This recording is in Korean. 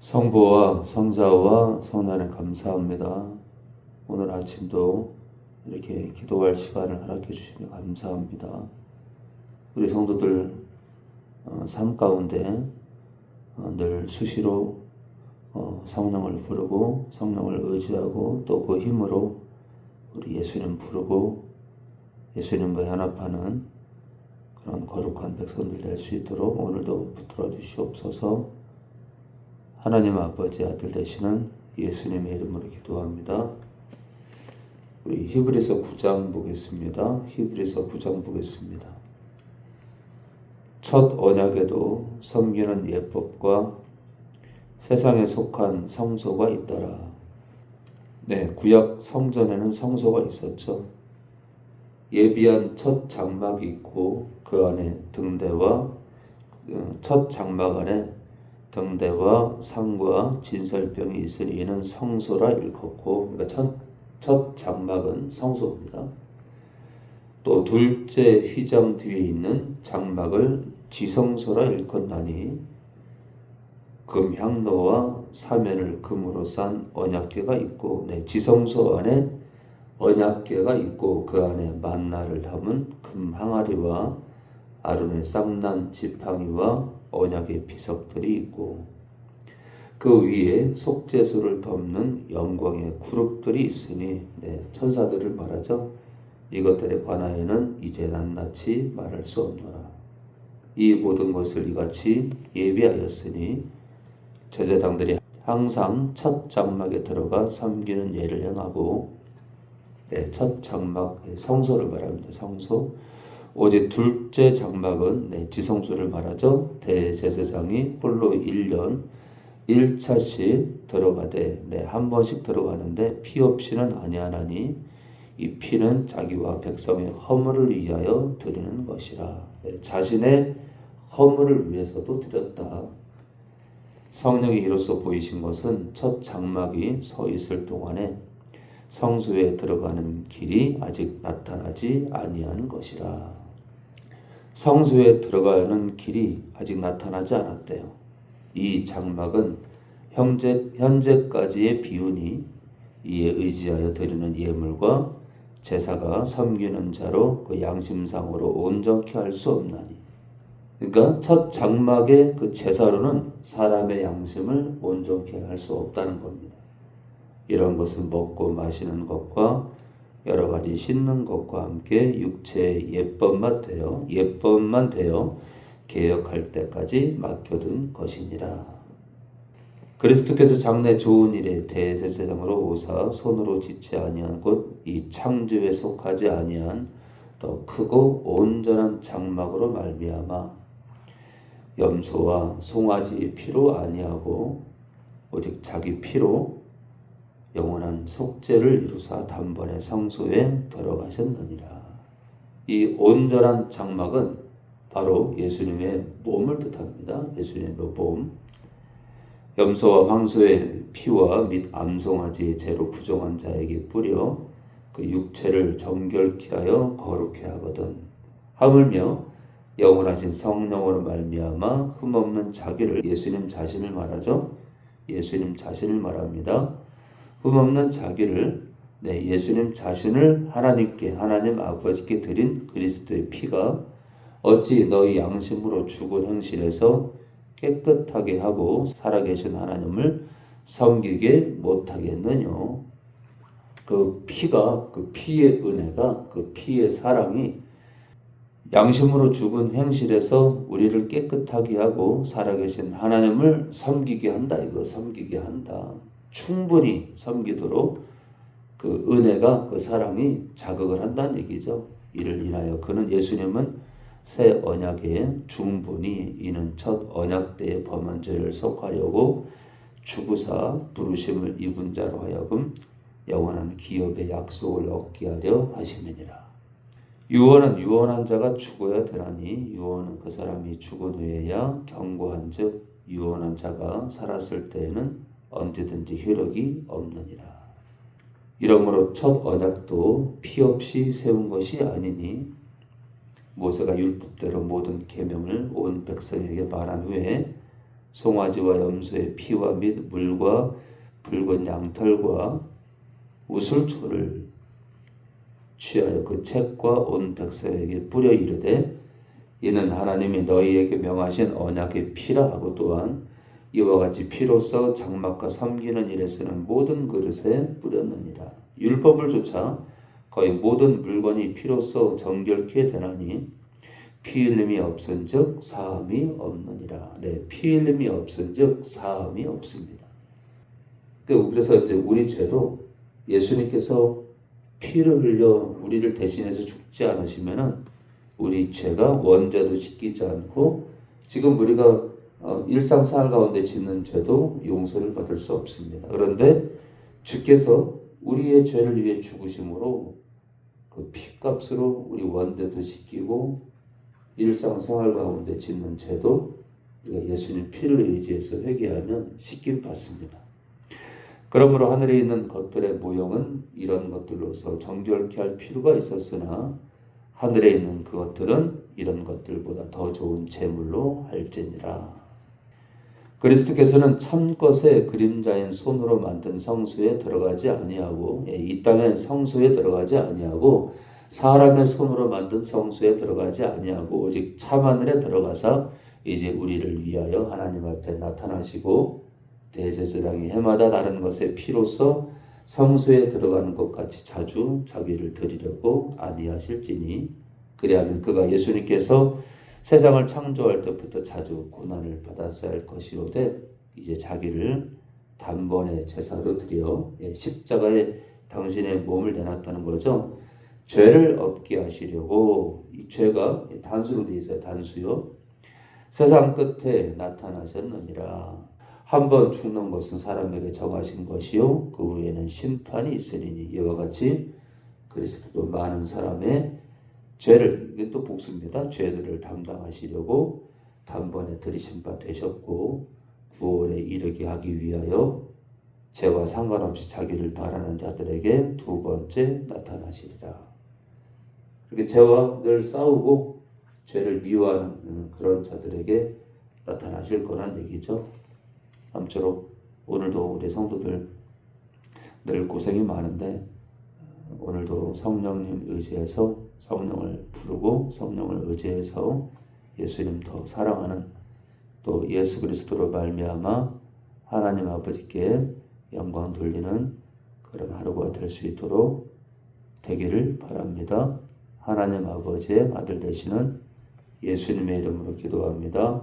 성부와 성자와 성난에 감사합니다. 오늘 아침도 이렇게 기도할 시간을 허락해 주시니 감사합니다. 우리 성도들 어, 삶 가운데 어, 늘 수시로 어, 성령을 부르고 성령을 의지하고 또 그 힘으로 우리 예수님 부르고 예수님과 연합하는 그런 거룩한 백성들 될 수 있도록 오늘도 붙들어 주시옵소서. 하나님 아버지 아들 되시는 예수님의 이름으로 기도합니다. 우리 히브리서 9장 보겠습니다. 히브리서 9장 보겠습니다. 첫 언약에도 섬기는 예법과 세상에 속한 성소가 있더라. 네, 구약 성전에는 성소가 있었죠. 예비한 첫 장막이 있고 그 안에 등대와 어, 첫 장막 안에 등대와 상과 진설병이 있으니 이는 성소라 일컫고 그러니까 첫, 첫 장막은 성소입니다. 또 둘째 휘장 뒤에 있는 장막을 지성소라 일컫나니 금향로와 사면을 금으로 싼 언약궤가 있고 네, 지성소 안에 언약궤가 있고 그 안에 만나를 담은 금 항아리와 아론의 쌍난 지팡이와 언약의 비석들이 있고 그 위에 속죄소를 덮는 영광의 그룹들이 있으니 네, 천사들을 말하죠. 이것들에 관하여는 이제 낱낱이 말할 수 없노라. 이 모든 것을 이같이 예비하였으니 제사장들이 항상 첫 장막에 들어가 섬기는 예를 행하고 네, 첫 장막 성소를 말합니다. 성소. 오직 둘째 장막은 네, 지성소를 말하죠. 대제사장이 홀로 1년 1차씩 들어가되 네, 한 번씩 들어가는데 피 없이는 아니하나니 이 피는 자기와 백성의 허물을 위하여 드리는 것이라. 네, 자신의 허물을 위해서도 드렸다. 성령이 이로써 보이신 것은 첫 장막이 서 있을 동안에 성소에 들어가는 길이 아직 나타나지 아니한 것이라. 성소에 들어가는 길이 아직 나타나지 않았대요. 이 장막은 현재, 현재까지의 비운이 이에 의지하여 드리는 예물과 제사가 섬기는 자로 그 양심상으로 온전케 할 수 없나니. 그러니까 첫 장막의 그 제사로는 사람의 양심을 온전케 할 수 없다는 겁니다. 이런 것은 먹고 마시는 것과 여러 가지 씻는 것과 함께 육체의 예법만 되어 예법만 되어 개혁할 때까지 맡겨둔 것이니라. 그리스도께서 장래 좋은 일에 대제사장으로 오사 손으로 짓지 아니한 곧이 창조에 속하지 아니한 더 크고 온전한 장막으로 말미암아 염소와 송아지 피로 아니하고 오직 자기 피로 영원한 속죄를 이루사 단번에 성소에 들어가셨느니라. 이 온전한 장막은 바로 예수님의 몸을 뜻합니다. 예수님의 몸. 염소와 황소의 피와 및 암송아지의 죄로 부정한 자에게 뿌려 그 육체를 정결케 하여 거룩케 하거든. 하물며 영원하신 성령으로 말미암아 흠없는 자기를 예수님 자신을 말하죠. 예수님 자신을 말합니다. 흠없는 자기를 네, 예수님 자신을 하나님께 하나님 아버지께 드린 그리스도의 피가 어찌 너희 양심으로 죽은 행실에서 깨끗하게 하고 살아계신 하나님을 섬기게 못하겠느냐? 그 피가 그 피의 은혜가 그 피의 사랑이 양심으로 죽은 행실에서 우리를 깨끗하게 하고 살아계신 하나님을 섬기게 한다. 이거 섬기게 한다. 충분히 섬기도록 그 은혜가 그 사랑이 자극을 한다는 얘기죠. 이를 인하여 그는 예수님은 새 언약의 중분이 이는 첫 언약 때의 범한 죄를 속하려고 주구사 부르심을 입은 자로 하여금 영원한 기업의 약속을 얻게 하려 하심이니라. 유언은 유언한 자가 죽어야 되나니 유언은 그 사람이 죽은 후에야 경고한즉 유언한 자가 살았을 때에는 언제든지 효력이 없느니라. 이러므로 첫 언약도 피 없이 세운 것이 아니니 모세가 율법대로 모든 계명을 온 백성에게 말한 후에 송아지와 염소의 피와 및 물과 붉은 양털과 우슬초를 취하여 그 책과 온 백성에게 뿌려 이르되 이는 하나님이 너희에게 명하신 언약의 피라 하고 또한 이와 같이 피로써 장막과 섬기는 일에 쓰는 모든 그릇에 뿌렸느니라 율법을 조차 거의 모든 물건이 피로써 정결케 되나니 피 흘림이 없은즉 사함이 없느니라. 네, 피 흘림이 없은즉 사함이 없습니다. 그, 그래서 이제 우리 죄도 예수님께서 피를 흘려 우리를 대신해서 죽지 않으시면은 우리 죄가 원죄도 지키지 않고 지금 우리가 어, 일상생활 가운데 짓는 죄도 용서를 받을 수 없습니다. 그런데 주께서 우리의 죄를 위해 죽으심으로 그 피값으로 우리 원죄도 지키고 일상생활 가운데 짓는 죄도 우리가 예수님 피를 의지해서 회개하면 씻김 받습니다. 그러므로 하늘에 있는 것들의 모형은 이런 것들로서 정결케 할 필요가 있었으나 하늘에 있는 그것들은 이런 것들보다 더 좋은 제물로 할지니라. 그리스도께서는 참 것의 그림자인 손으로 만든 성소에 들어가지 아니하고 예, 이 땅의 성소에 들어가지 아니하고 사람의 손으로 만든 성소에 들어가지 아니하고 오직 참 하늘에 들어가서 이제 우리를 위하여 하나님 앞에 나타나시고 대제사장이 해마다 다른 것의 피로써 성소에 들어가는 것 같이 자주 자기를 드리려고 아니하실지니 그리하면 그가 예수님께서 세상을 창조할 때부터 자주 고난을 받았어야 할 것이오되 이제 자기를 단번에 제사로 드려 예, 십자가에 당신의 몸을 내놨다는 거죠. 죄를 없게 하시려고 이 죄가 단수로 되어 있어요. 단수요. 세상 끝에 나타나셨느니라. 한 번 죽는 것은 사람에게 정하신 것이요 그 후에는 심판이 있으리니 이와 같이 그리스도도 많은 사람의 죄를 이게 또 복수입니다. 죄들을 담당하시려고 단번에 들이신 바 되셨고 구원에 이르게 하기 위하여 죄와 상관없이 자기를 바라는 자들에게 두 번째 나타나시리라. 그렇게 죄와 늘 싸우고 죄를 미워하는 그런 자들에게 나타나실 거란 얘기죠. 아무쪼록 오늘도 우리 성도들 늘 고생이 많은데 오늘도 성령님 의지해서 성령을 부르고 성령을 의지해서 예수님 더 사랑하는 또 예수 그리스도로 말미암아 하나님 아버지께 영광 돌리는 그런 하루가 될 수 있도록 되기를 바랍니다. 하나님 아버지의 아들 되시는 예수님의 이름으로 기도합니다.